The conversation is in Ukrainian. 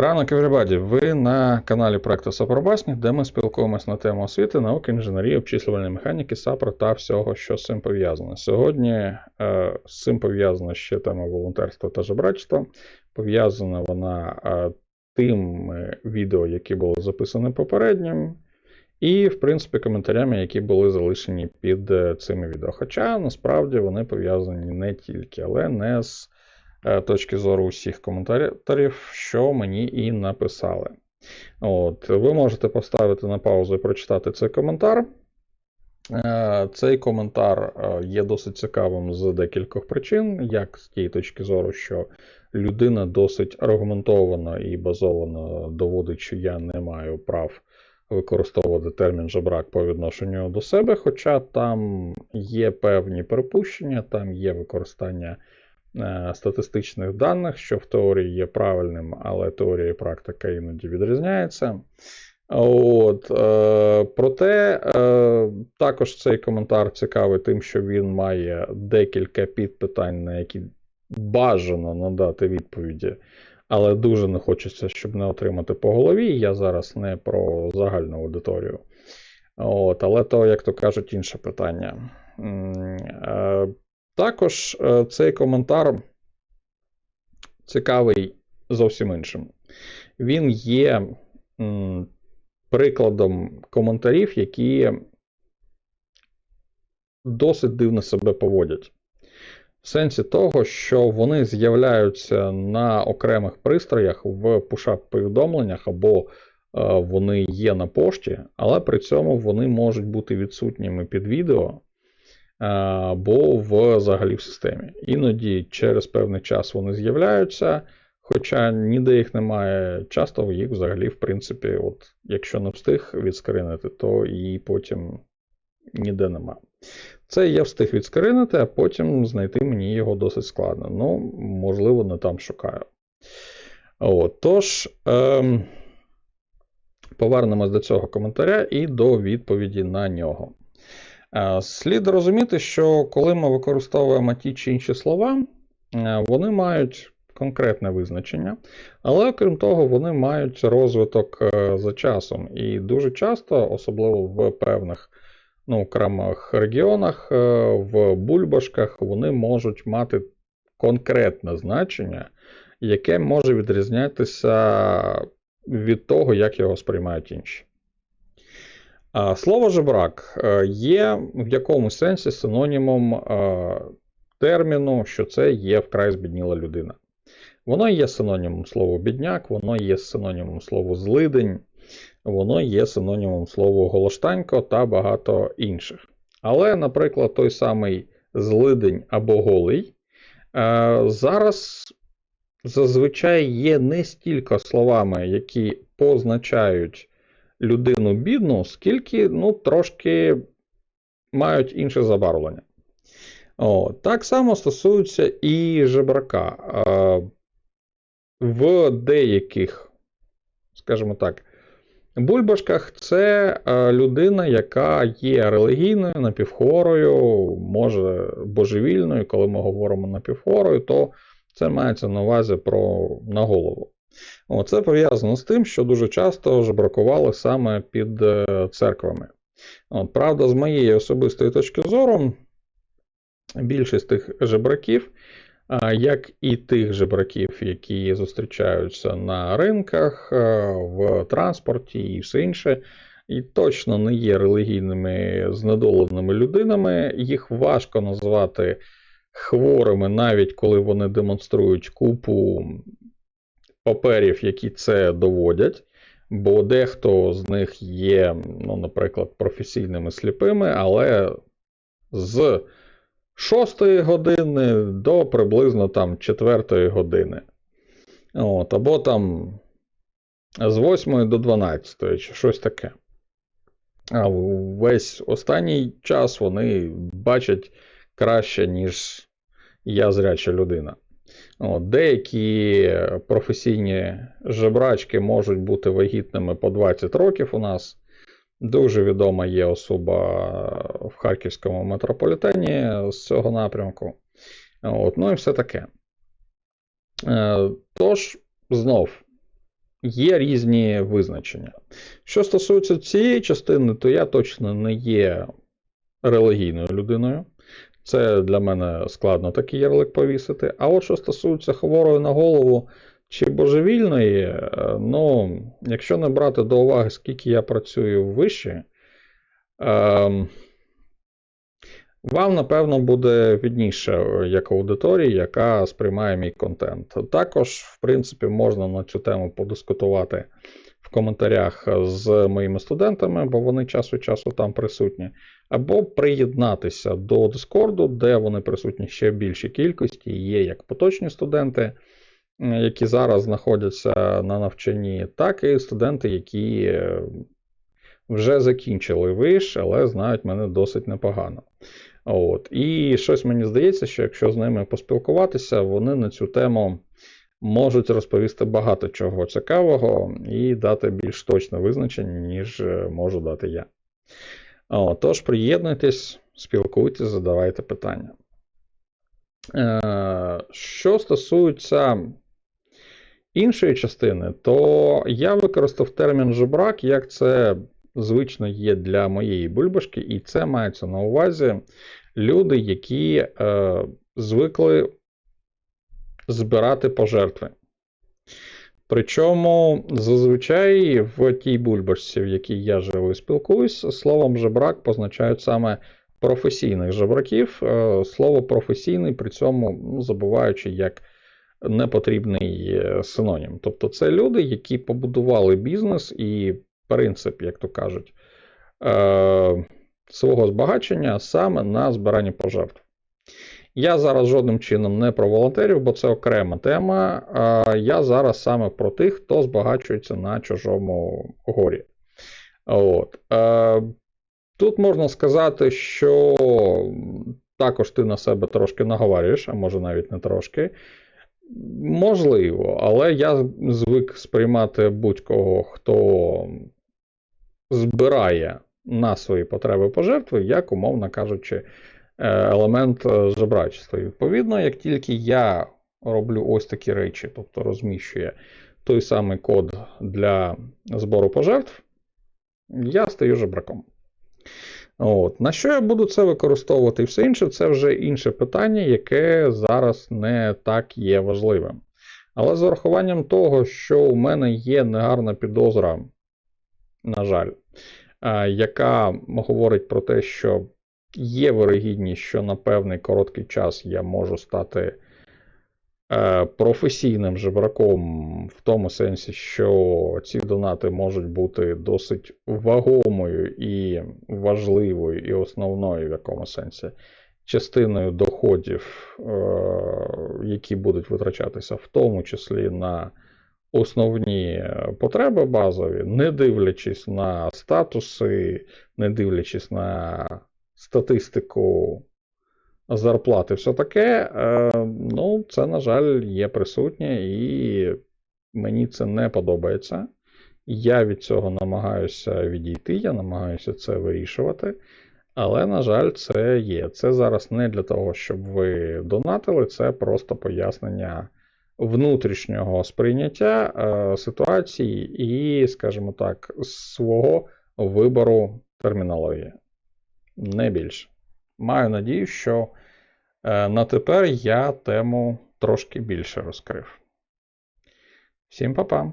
Ранок everybody! Ви на каналі проекту Сапробасні, де ми спілкуємось на тему освіти, науки, інженерії, обчислювальної механіки, САПРО та всього, що з цим пов'язано. Сьогодні е, з цим пов'язана ще тема волонтерства та жебрачства. Пов'язана вона е, тими відео, які були записані попереднім, і, в принципі, коментарями, які були залишені під е, цими відео. Хоча насправді вони пов'язані не тільки, але не з точки зору усіх коментаторів, що мені і написали. От, Ви можете поставити на паузу і прочитати цей коментар. Е, Цей коментар е, є досить цікавим з декількох причин, як з тієї точки зору, що людина досить аргументовано і базовано доводить, що я не маю прав використовувати термін жебрак по відношенню до себе, хоча там є певні припущення, там є використання е, статистичних даних, що в теорії є правильним, але теорія і практика іноді відрізняється. От, е, проте е, також цей коментар цікавий тим, що він має декілька підпитань, на які бажано надати відповіді, але дуже не хочеться, щоб не отримати по голові. Я зараз не про загальну аудиторію. От, але то, як то кажуть, інше питання. Е, Також е, цей коментар цікавий зовсім іншим. Він є прикладом коментарів, які досить дивно себе поводять. В сенсі того, що вони з'являються на окремих пристроях в пушап-повідомленнях, або е, вони є на пошті, але при цьому вони можуть бути відсутніми під відео або взагалі в системі. Іноді через певний час вони з'являються, хоча ніде їх немає, часто їх взагалі, в принципі, от, якщо не встиг відскринити, то і потім ніде немає. Це я встиг відскринити, а потім знайти мені його досить складно. Ну, можливо, не там шукаю. От, Тож, ем, повернемось до цього коментаря і до відповіді на нього. Е, слід розуміти, що коли ми використовуємо ті чи інші слова, е, вони мають конкретне визначення, але окрім того, вони мають розвиток е, за часом. І дуже часто, особливо в певних ну, окремих регіонах, в бульбашках вони можуть мати конкретне значення, яке може відрізнятися від того, як його сприймають інші. Слово жебрак е, є в якомусь сенсі синонімом е, терміну, що це є вкрай збідніла людина. Воно є синонімом слова бідняк, воно є синонімом слова злидень, воно є синонімом слова голоштанько та багато інших. Але, наприклад, той самий злидень або голий е, зараз зазвичай є не стільки словами, які позначають людину бідну, скільки ну, трошки мають інше забарвлення. О, Так само стосується і жебрака. В деяких, скажімо так, бульбашках це людина, яка є релігійною, напівхворою, може божевільною. Коли ми говоримо напівхворою, то це мається на увазі про на голову. О, це пов'язано з тим, що дуже часто жебракували саме під е, церквами. От, Правда, з моєї особистої точки зору, більшість тих жебраків як і тих жебраків, які зустрічаються на ринках, в транспорті і все інше, і точно не є релігійними знедоленими людинами. Їх важко назвати хворими, навіть коли вони демонструють купу паперів, які це доводять. Бо дехто з них є, ну, наприклад, професійними сліпими, але з 6 години до приблизно там 4 години. От, Або там з 8 до 12 чи щось таке. А весь останній час вони бачать краще, ніж я зряча людина. От, Деякі професійні жебрачки можуть бути вагітними по 20 років у нас. Дуже відома є особа в харківському метрополітені з цього напрямку. От, Ну і все таке. Е, тож, знов, є різні визначення. Що стосується цієї частини, то я точно не є релігійною людиною. Це для мене складно такий ярлик повісити. А от що стосується хворої на голову чи божевільної, е, ну, якщо не брати до уваги, скільки я працюю в виші, ем, вам, напевно, буде відніше е, як аудиторії, яка сприймає мій контент. Також, в принципі, можна на цю тему подискутувати в коментарях з моїми студентами, бо вони час від часу там присутні. Або приєднатися до Дискорду, де вони присутні ще в більшій кількості. Є як поточні студенти, які зараз знаходяться на навчанні, так і студенти, які е, вже закінчили виш, але знають мене досить непогано. От. І щось мені здається, що якщо з ними поспілкуватися, вони на цю тему можуть розповісти багато чого цікавого і дати більш точне визначення, ніж е, можу дати я. Тож, приєднуйтесь, спілкуйтесь, задавайте питання. Е, Що стосується іншої частини, то я використав термін жебрак, як це звично є для моєї бульбашки, і це мається на увазі люди, які е, звикли збирати пожертви. Причому зазвичай в тій бульбашці, в якій я живу і спілкуюсь, словом жебрак позначають саме професійних жебраків. Е, Слово професійний, при цьому ну, забуваючи як непотрібний синонім. Тобто це люди, які побудували бізнес і принцип, як то кажуть, е, свого збагачення саме на збиранні пожертв. Я зараз жодним чином не про волонтерів, бо це окрема тема. Я зараз саме про тих, хто збагачується на чужому горі. От. Е, тут можна сказати, що також ти на себе трошки наговарюєш, а може навіть не трошки. Можливо, але я звик сприймати будь-кого, хто збирає на свої потреби пожертви, як, умовно кажучи, елемент е, жебрачества. І відповідно, як тільки я роблю ось такі речі, тобто розміщую той самий код для збору пожертв, я стаю жебраком. От. На що я буду це використовувати і все інше, це вже інше питання, яке зараз не так є важливим. Але з урахуванням того, що у мене є негарна підозра, на жаль, яка говорить про те, що є вирогідність, що на певний короткий час я можу стати е, професійним жебраком в тому сенсі, що ці донати можуть бути досить вагомою і важливою, і основною в якому сенсі частиною доходів, е, які будуть витрачатися, в тому числі на основні потреби базові, не дивлячись на статуси, не дивлячись на статистику зарплати, все таке, е, ну, це, на жаль, є присутнє, і мені це не подобається. Я від цього намагаюся відійти, я намагаюся це вирішувати. Але, на жаль, це є. Це зараз не для того, щоб ви донатили, це просто пояснення внутрішнього сприйняття е, ситуації і, скажімо так, свого вибору термінології. Не більше. Маю надію, що е, на тепер я тему трошки більше розкрив. Всім па-па!